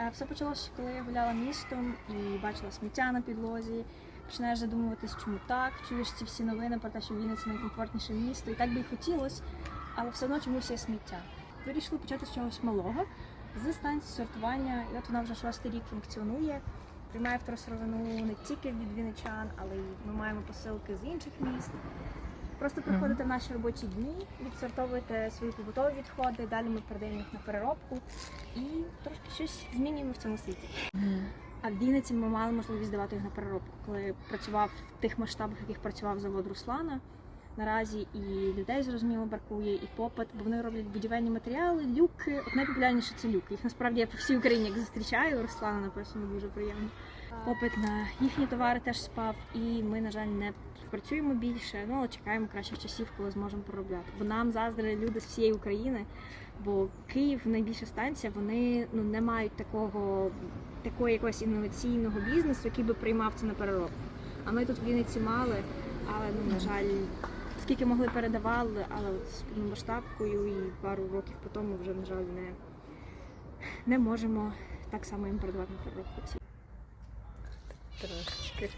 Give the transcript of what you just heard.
Е, Все почалося, коли я гуляла містом і бачила сміття на підлозі. Починаєш задумуватись, чому так, чуєш ці всі новини про те, що Вінниця найкомфортніше місто, і так би й хотілося, але все одно чомусь є сміття. Вирішили почати з чогось малого, з станції сортування, і от вона вже шостий рік функціонує. Приймає второсировину не тільки від вінничан, але й ми маємо посилки з інших міст. Просто приходите в наші робочі дні, відсортовуєте свої побутові відходи, далі ми передаємо їх на переробку і трошки щось змінюємо в цьому світі. А в Вінниці ми мали можливість давати їх на переробку, коли працював в тих масштабах, в яких працював завод Руслана. Наразі і людей зрозуміло бракує, і попит, бо вони роблять будівельні матеріали, люки. От найпопулярніше це люки. Їх насправді я по всій Україні як зустрічаю. Руслана написано дуже приємно. Попит на їхні товари теж спав, і ми, на жаль, не працюємо більше. Ну але чекаємо кращих часів, коли зможемо проробляти. Бо нам заздрили люди з всієї України. Бо Київ найбільша станція, вони ну не мають такого такого якогось інноваційного бізнесу, який би приймав це на переробку. А ми тут в Вінниці мали, але ну на жаль, скільки могли передавали, але от з повномасштабкою і пару років по тому вже на жаль не, не можемо так само їм передавати на. Трошечки.